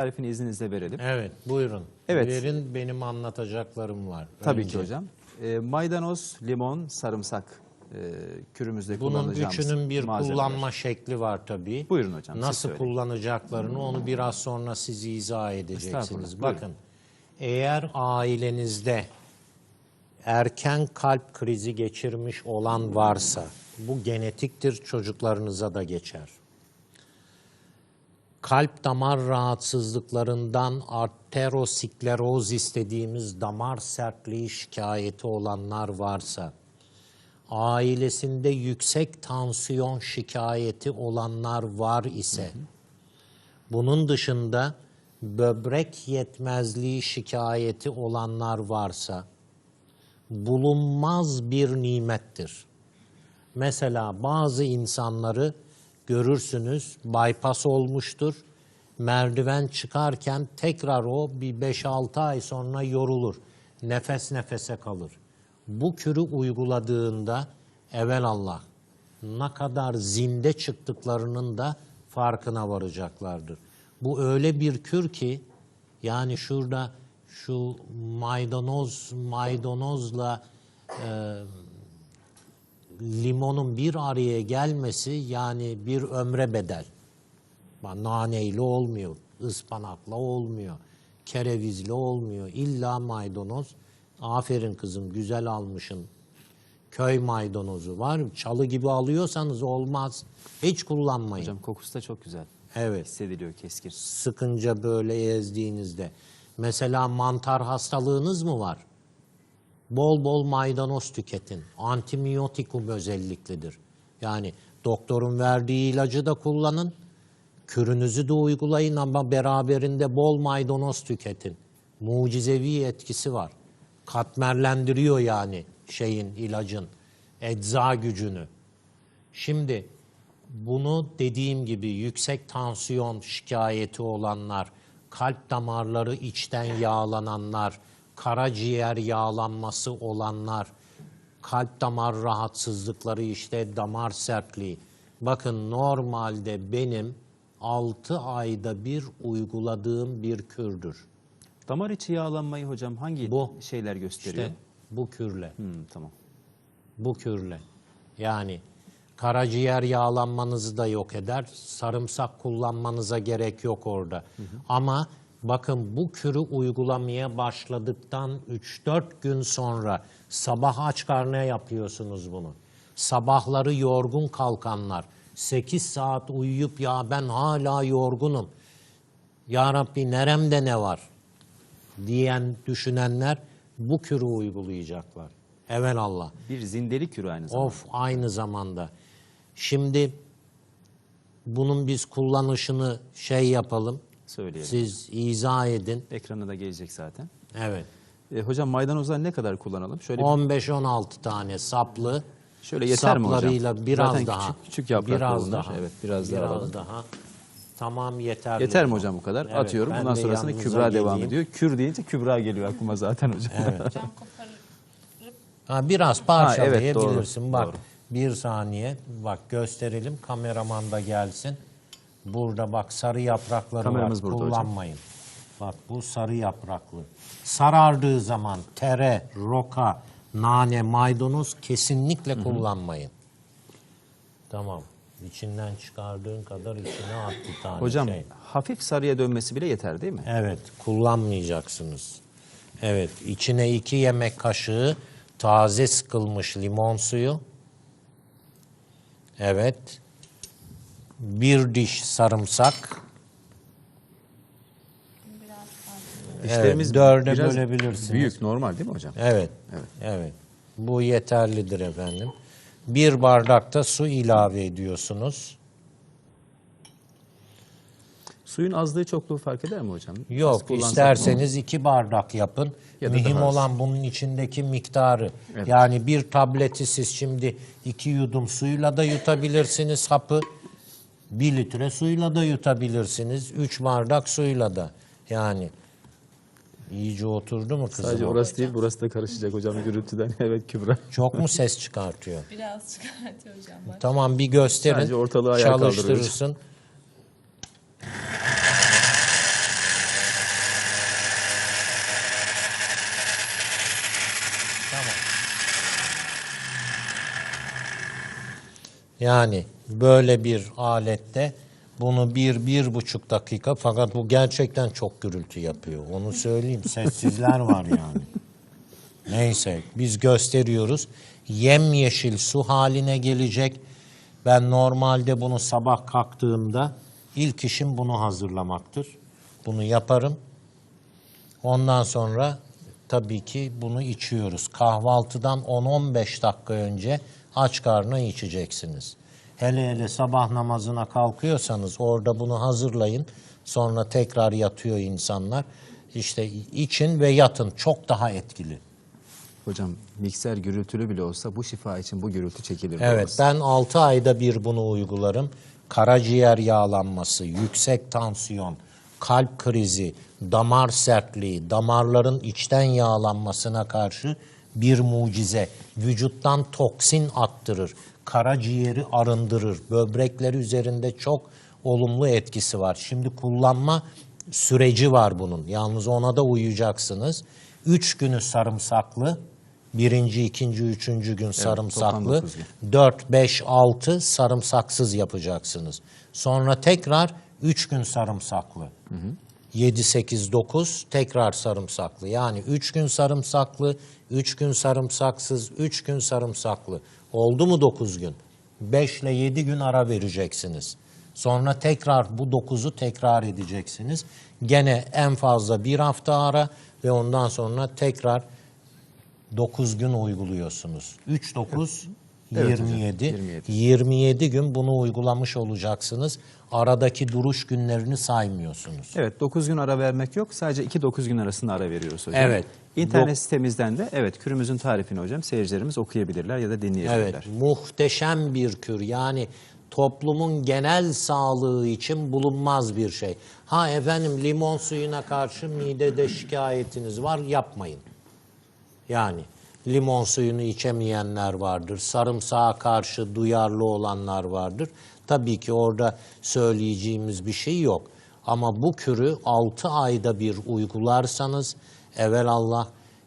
tarifini izninizle verelim. Evet, buyurun. Evet. Verin, benim anlatacaklarım var. Tabii Önce. ki hocam. E, maydanoz, limon, sarımsak e, kürümüzde Bunun kullanacağımız üçünün bir malzemeler. kullanma şekli var tabii. Buyurun hocam, Nasıl kullanacaklarını onu biraz sonra siz izah edeceksiniz. Bakın, eğer ailenizde erken kalp krizi geçirmiş olan varsa, bu genetiktir, çocuklarınıza da geçer. Kalp damar rahatsızlıklarından arteriosklerozis dediğimiz damar sertliği şikayeti olanlar varsa, ailesinde yüksek tansiyon şikayeti olanlar var ise, bunun dışında böbrek yetmezliği şikayeti olanlar varsa, bulunmaz bir nimettir. Mesela bazı insanları görürsünüz bypass olmuştur. Merdiven çıkarken tekrar o bir 5-6 ay sonra yorulur. Nefes nefese kalır. Bu kürü uyguladığında evelallah ne kadar zinde çıktıklarının da farkına varacaklardır. Bu öyle bir kür ki yani şurada şu maydanoz maydanozla e, limonun bir araya gelmesi yani bir ömre bedel. Naneyle olmuyor, ıspanakla olmuyor, kerevizle olmuyor. İlla maydanoz. Aferin kızım güzel almışın. Köy maydanozu var. Çalı gibi alıyorsanız olmaz. Hiç kullanmayın. Hocam kokusu da çok güzel. Evet Hissediliyor keskin. sıkınca böyle ezdiğinizde. Mesela mantar hastalığınız mı var? Bol bol maydanoz tüketin. Antibiyotikum özelliklidir. Yani doktorun verdiği ilacı da kullanın. Kürünüzü de uygulayın ama beraberinde bol maydanoz tüketin. Mucizevi etkisi var. Katmerlendiriyor yani şeyin, ilacın, ecza gücünü. Şimdi bunu dediğim gibi yüksek tansiyon şikayeti olanlar, kalp damarları içten yağlananlar, karaciğer yağlanması olanlar, kalp damar rahatsızlıkları işte damar sertliği. Bakın normalde benim 6 ayda bir uyguladığım bir kürdür. Damar içi yağlanmayı hocam hangi Bu. şeyler gösteriyor? İşte bu kürle. Hmm, tamam. bu kürle. Yani karaciğer yağlanmanızı da yok eder. Sarımsak kullanmanıza gerek yok orada. Ama bakın bu kürü uygulamaya başladıktan 3-4 gün sonra sabah aç karnına yapıyorsunuz bunu. Sabahları yorgun kalkanlar 8 saat uyuyup ya ben hala yorgunum. Ya Rabbi neremde ne var? diyen düşünenler bu kürü uygulayacaklar. Evelallah. Bir zindeli kürü aynı zamanda. Of aynı zamanda. Şimdi bunun biz kullanışını şey yapalım. Söyleyelim. Siz izah edin. Ekrana da gelecek zaten. Evet. E, hocam maydanozlar ne kadar kullanalım? Şöyle bir- 15-16 tane saplı. Şöyle yeter mi hocam? Saplarıyla biraz Zaten daha. küçük- küçük yapraklı biraz bunlar. daha. Evet, biraz daha alalım. daha. Tamam yeterli. Yeter mi hocam bu kadar? Evet, Atıyorum. Bundan sonrasında Kübra devam geleyim. ediyor. Kür deyince Kübra geliyor aklıma zaten hocam. Ha, biraz evet, parçalayabilirsin. doğru, Bak doğru. bir saniye bak gösterelim kameraman da gelsin. Burada bak sarı yaprakları Kameramız var burada hocam. kullanmayın. Bak bu sarı yapraklı. Sarardığı zaman tere, roka, nane, maydanoz kesinlikle kullanmayın. Tamam. İçinden çıkardığın kadar içine at bir tane hocam şey. hafif sarıya dönmesi bile yeter değil mi? Evet, kullanmayacaksınız. Evet, içine iki yemek kaşığı taze sıkılmış limon suyu. Evet. Bir diş sarımsak. Dişlerimiz dörde biraz bölebilirsiniz. Büyük normal değil mi hocam? Evet. Evet. Bu yeterlidir efendim. Bir bardakta su ilave ediyorsunuz. Suyun azlığı çokluğu fark eder mi hocam? Yok isterseniz iki bardak yapın. Ya Mühim az. olan bunun içindeki miktarı. Evet. Yani bir tableti siz şimdi iki yudum suyla da yutabilirsiniz hapı. Bir litre suyla da yutabilirsiniz. Üç bardak suyla da. Yani iyice oturdu mu kızım? Sadece orası değil burası da karışacak hocam gürültüden. evet Kübra. Çok mu ses çıkartıyor? Biraz çıkartıyor hocam. Bak. Tamam bir gösterin. Sadece ortalığı ayağa. Çalıştırırsın. Yani böyle bir alette bunu bir, bir buçuk dakika fakat bu gerçekten çok gürültü yapıyor. Onu söyleyeyim. Sessizler var yani. Neyse biz gösteriyoruz. Yemyeşil su haline gelecek. Ben normalde bunu sabah kalktığımda ilk işim bunu hazırlamaktır. Bunu yaparım. Ondan sonra tabii ki bunu içiyoruz. Kahvaltıdan 10-15 dakika önce aç karnına içeceksiniz. Hele hele sabah namazına kalkıyorsanız orada bunu hazırlayın. Sonra tekrar yatıyor insanlar. İşte için ve yatın çok daha etkili. Hocam mikser gürültülü bile olsa bu şifa için bu gürültü çekilir. Evet doğrusu. ben 6 ayda bir bunu uygularım. Karaciğer yağlanması, yüksek tansiyon, kalp krizi, damar sertliği, damarların içten yağlanmasına karşı bir mucize. Vücuttan toksin attırır, karaciğeri arındırır, böbrekleri üzerinde çok olumlu etkisi var. Şimdi kullanma süreci var bunun. Yalnız ona da uyacaksınız. Üç günü sarımsaklı, birinci, ikinci, üçüncü gün sarımsaklı. dokuz gün. 4, 5, 6 sarımsaksız yapacaksınız. Sonra tekrar 3 gün sarımsaklı. 7, 8, 9 tekrar sarımsaklı. Yani 3 gün sarımsaklı, 3 gün sarımsaksız, 3 gün sarımsaklı. Oldu mu 9 gün? 5 ile 7 gün ara vereceksiniz. Sonra tekrar bu 9'u tekrar edeceksiniz. Gene en fazla bir hafta ara ve ondan sonra tekrar 9 gün uyguluyorsunuz. 3 9 Evet hocam, 27. 27. 27 gün bunu uygulamış olacaksınız. Aradaki duruş günlerini saymıyorsunuz. Evet 9 gün ara vermek yok. Sadece 2-9 gün arasında ara veriyoruz hocam. Evet. İnternet Dok- sitemizden de evet kürümüzün tarifini hocam seyircilerimiz okuyabilirler ya da dinleyebilirler. Evet, muhteşem bir kür. Yani toplumun genel sağlığı için bulunmaz bir şey. Ha efendim limon suyuna karşı midede şikayetiniz var, yapmayın. Yani limon suyunu içemeyenler vardır, sarımsağa karşı duyarlı olanlar vardır. Tabii ki orada söyleyeceğimiz bir şey yok. Ama bu kürü 6 ayda bir uygularsanız evelallah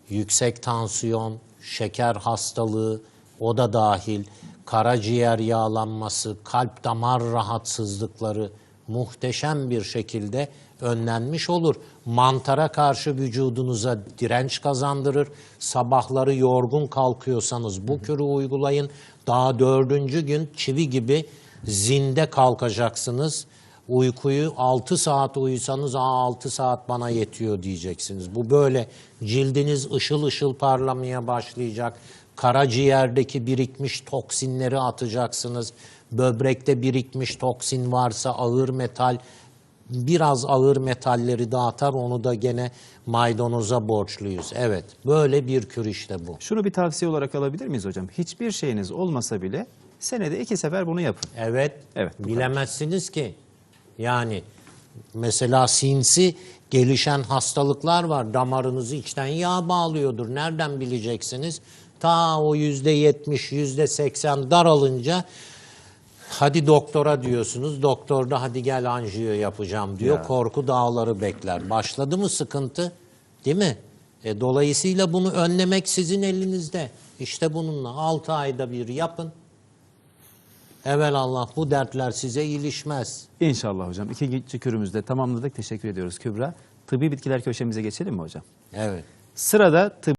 yüksek tansiyon, şeker hastalığı o da dahil, karaciğer yağlanması, kalp damar rahatsızlıkları muhteşem bir şekilde önlenmiş olur. Mantara karşı vücudunuza direnç kazandırır. Sabahları yorgun kalkıyorsanız bu kürü uygulayın. Daha dördüncü gün çivi gibi zinde kalkacaksınız. Uykuyu 6 saat uyusanız Aa, 6 saat bana yetiyor diyeceksiniz. Bu böyle cildiniz ışıl ışıl parlamaya başlayacak. Karaciğerdeki birikmiş toksinleri atacaksınız. Böbrekte birikmiş toksin varsa ağır metal biraz ağır metalleri dağıtar onu da gene maydanoza borçluyuz. Evet böyle bir kür işte bu. Şunu bir tavsiye olarak alabilir miyiz hocam? Hiçbir şeyiniz olmasa bile senede iki sefer bunu yapın. Evet, Evet, bu bilemezsiniz ki. Yani mesela sinsi gelişen hastalıklar var. Damarınızı içten yağ bağlıyordur. Nereden bileceksiniz? Ta o yüzde yetmiş, yüzde seksen daralınca hadi doktora diyorsunuz. Doktor da hadi gel anjiyo yapacağım diyor. Ya. Korku dağları bekler. Başladı mı sıkıntı? Değil mi? E, dolayısıyla bunu önlemek sizin elinizde. İşte bununla 6 ayda bir yapın. Evelallah bu dertler size ilişmez. İnşallah hocam. İkinci kürümüzde tamamladık. Teşekkür ediyoruz Kübra. Tıbbi bitkiler köşemize geçelim mi hocam? Evet. Sırada tıbbi